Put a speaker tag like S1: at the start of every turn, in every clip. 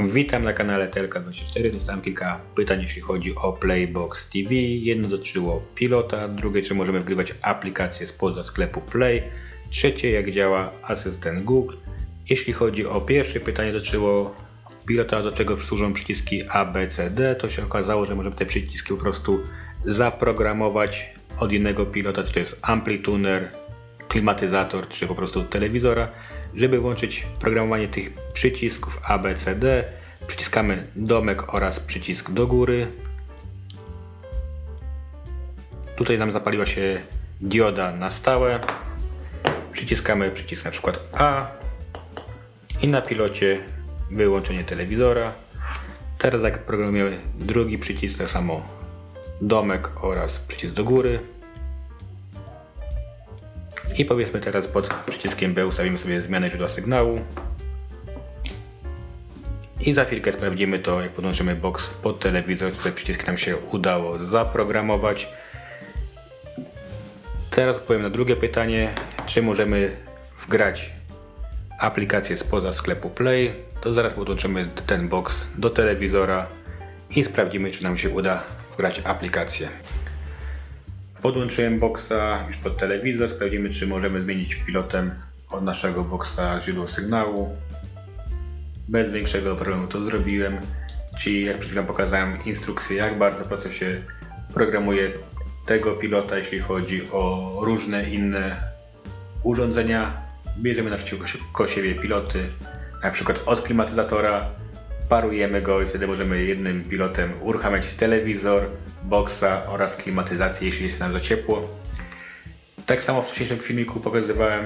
S1: Witam na kanale TLK24. Dostałem kilka pytań, jeśli chodzi o Playbox TV. Jedno dotyczyło pilota, drugie, czy możemy wgrywać aplikacje spoza sklepu Play, trzecie, jak działa asystent Google. Jeśli chodzi o pierwsze pytanie, dotyczyło pilota, do czego służą przyciski A, B, C, D, to się okazało, że możemy te przyciski po prostu zaprogramować od innego pilota, czy to jest amplituner, klimatyzator, czy po prostu telewizora. Żeby włączyć programowanie tych przycisków A, B, C, D, przyciskamy domek oraz przycisk do góry. Tutaj nam zapaliła się dioda na stałe. Przyciskamy przycisk na przykład A i na pilocie wyłączenie telewizora. Teraz jak programujemy drugi przycisk, tak samo domek oraz przycisk do góry. I powiedzmy teraz pod przyciskiem B ustawimy sobie zmianę źródła sygnału. I za chwilkę sprawdzimy to, jak podłączymy box pod telewizor, które przyciski nam się udało zaprogramować. Teraz odpowiem na drugie pytanie, czy możemy wgrać aplikację spoza sklepu Play. To zaraz podłączymy ten box do telewizora i sprawdzimy, czy nam się uda wgrać aplikację. Podłączyłem boxa już pod telewizor. Sprawdzimy, czy możemy zmienić pilotem od naszego boxa źródło sygnału. Bez większego problemu to zrobiłem. Czyli jak przed chwilą pokazałem instrukcję, jak bardzo prosto się programuje tego pilota, jeśli chodzi o różne inne urządzenia. Bierzemy naprzeciwko siebie piloty, na przykład od klimatyzatora, parujemy go i wtedy możemy jednym pilotem uruchamiać telewizor, boxa oraz klimatyzację, jeśli jest nam za ciepło. Tak samo w wcześniejszym filmiku pokazywałem,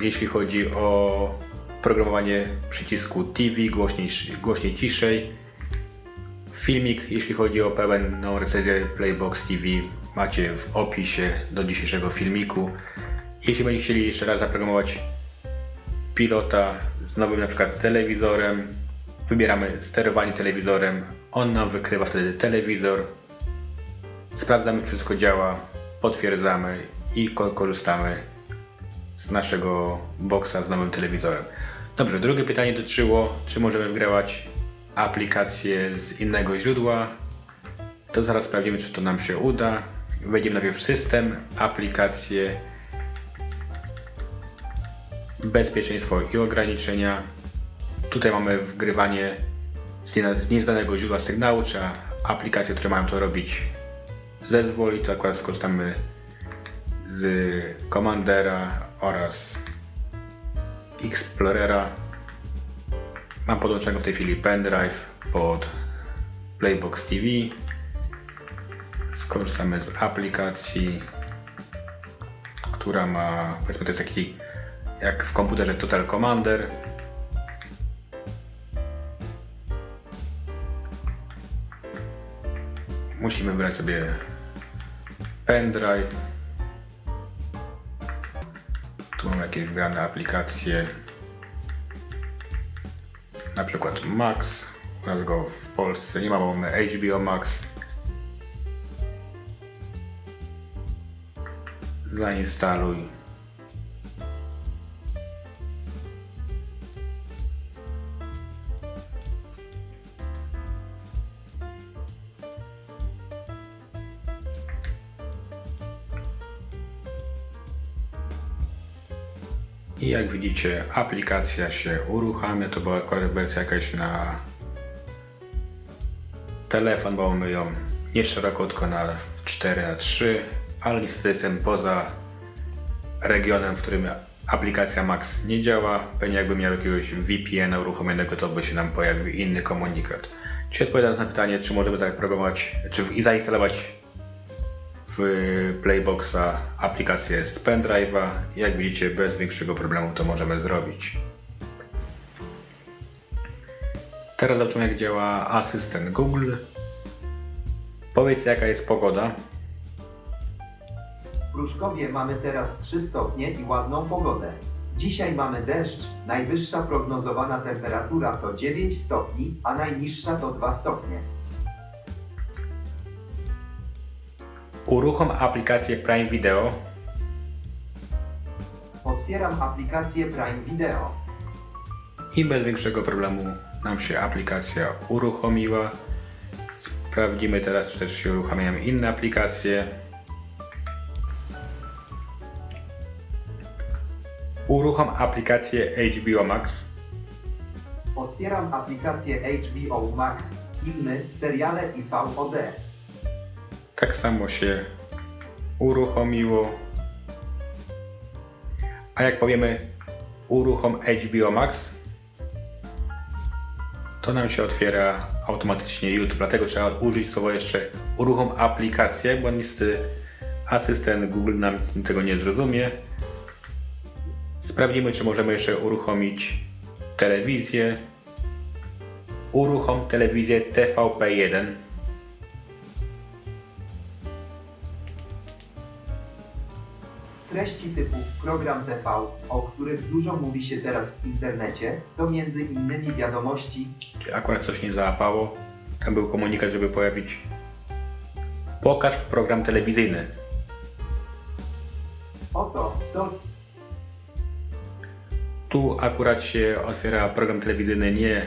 S1: jeśli chodzi o programowanie przycisku TV, głośniej, głośniej ciszej. Filmik, jeśli chodzi o pełną recenzję Playbox TV, macie w opisie do dzisiejszego filmiku. Jeśli będziecie chcieli jeszcze raz zaprogramować pilota z nowym na przykład telewizorem. Wybieramy sterowanie telewizorem. On nam wykrywa wtedy telewizor. Sprawdzamy, czy wszystko działa. Potwierdzamy i ko- korzystamy z naszego boxa z nowym telewizorem. Dobrze, drugie pytanie dotyczyło, czy możemy wgrywać aplikacje z innego źródła. To zaraz sprawdzimy, czy to nam się uda. Wejdziemy najpierw w system, aplikacje, bezpieczeństwo i ograniczenia. Tutaj mamy wgrywanie z nie- z nieznanego źródła sygnału, czy aplikacje, które mają to robić zezwoli, to akurat skorzystamy z Commandera oraz Explorera. Mam podłączonego w tej chwili pendrive pod Playbox TV. Skorzystamy z aplikacji, która ma, powiedzmy to jest taki jak w komputerze Total Commander. Musimy wybrać sobie pendrive. Tu mam jakieś wybrane aplikacje. Na przykład Max. U nas go w Polsce nie ma, bo mamy HBO Max. Zainstaluj. I jak widzicie, aplikacja się uruchamia. To była wersja jakaś na telefon, bo mamy ją nie szeroko, tylko na 4 na 3 ale niestety jestem poza regionem, w którym aplikacja Max nie działa. Pewnie jakbym miał jakiegoś VPN uruchomionego, to by się nam pojawił inny komunikat. Czyli odpowiadając na pytanie, czy możemy zaprogramować, czy w- i zainstalować w Playboxa aplikację z pendrive'a. Jak widzicie, bez większego problemu to możemy zrobić. Teraz zobaczymy, jak działa asystent Google. Powiedz, jaka jest pogoda.
S2: W Pruszkowie mamy teraz 3 stopnie i ładną pogodę. Dzisiaj mamy deszcz, najwyższa prognozowana temperatura to 9 stopni, a najniższa to 2 stopnie.
S1: Uruchom aplikację Prime Video.
S2: Otwieram aplikację Prime Video.
S1: i bez większego problemu nam się aplikacja uruchomiła. Sprawdzimy teraz, czy też się uruchamiają inne aplikacje. Uruchom aplikację HBO Max.
S2: Otwieram aplikację HBO Max, filmy, seriale i VOD.
S1: Tak samo się uruchomiło. A jak powiemy uruchom HBO Max, to nam się otwiera automatycznie YouTube, dlatego trzeba użyć słowa jeszcze uruchom aplikację, bo niestety asystent Google nam tego nie zrozumie. Sprawdzimy, czy możemy jeszcze uruchomić telewizję. Uruchom telewizję TVP1.
S2: Treści typu program TV, o których dużo mówi się teraz w internecie, to między innymi wiadomości,
S1: Czy akurat coś nie załapało? Tam był komunikat, żeby pojawić Pokaż program telewizyjny.
S2: oto co
S1: Tu akurat się otwiera program telewizyjny nie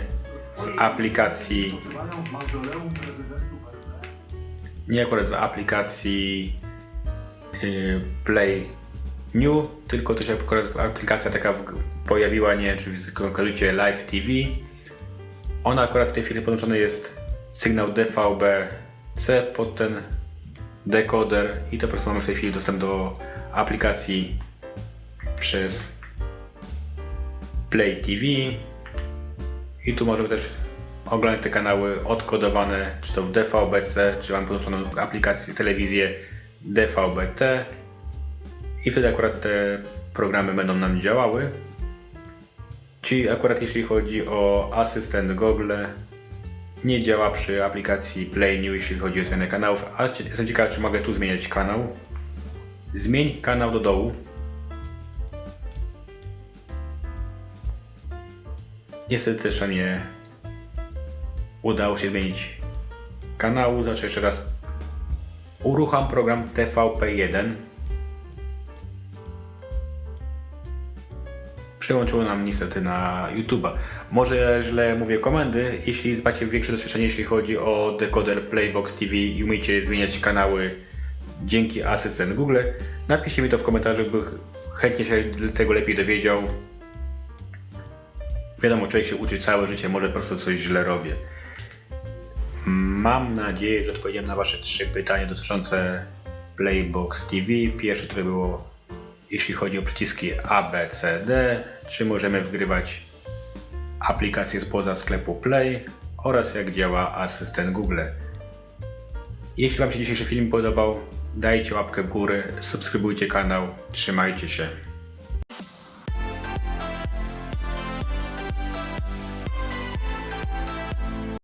S1: z aplikacji, nie akurat z aplikacji yy, Play New, tylko też akurat aplikacja taka pojawiła, nie wiem czy kojarzycie Live TV. Ona akurat w tej chwili podłączony jest sygnał DVB-C pod ten dekoder i to po prostu mamy w tej chwili dostęp do aplikacji przez Play TV i tu możemy też oglądać te kanały odkodowane, czy to w DVB-C, czy mam podłączoną aplikację, telewizję DVB-T i wtedy akurat te programy będą nam działały. Czyli akurat jeśli chodzi o asystent Google, nie działa przy aplikacji Play New, jeśli chodzi o zmianę kanałów, a jestem ciekaw, czy mogę tu zmieniać kanał. Zmień kanał do dołu. Niestety też nie udało się zmienić kanału. Znaczy jeszcze raz. Urucham program TVP1. Przełączyło nam niestety na YouTube'a. Może źle mówię komendy. Jeśli macie większe doświadczenie, jeśli chodzi o dekoder Playbox TV i umiecie zmieniać kanały dzięki asystent Google, napiszcie mi to w komentarzu, by chętnie się tego lepiej dowiedział. Wiadomo, człowiek się uczy całe życie, może po prostu coś źle robię. Mam nadzieję, że odpowiedziałem na Wasze trzy pytania dotyczące Playbox TV. Pierwsze, które było, jeśli chodzi o przyciski A, B, C, D, czy możemy wgrywać aplikacje spoza sklepu Play oraz jak działa asystent Google. Jeśli Wam się dzisiejszy film podobał, dajcie łapkę w górę, subskrybujcie kanał, trzymajcie się.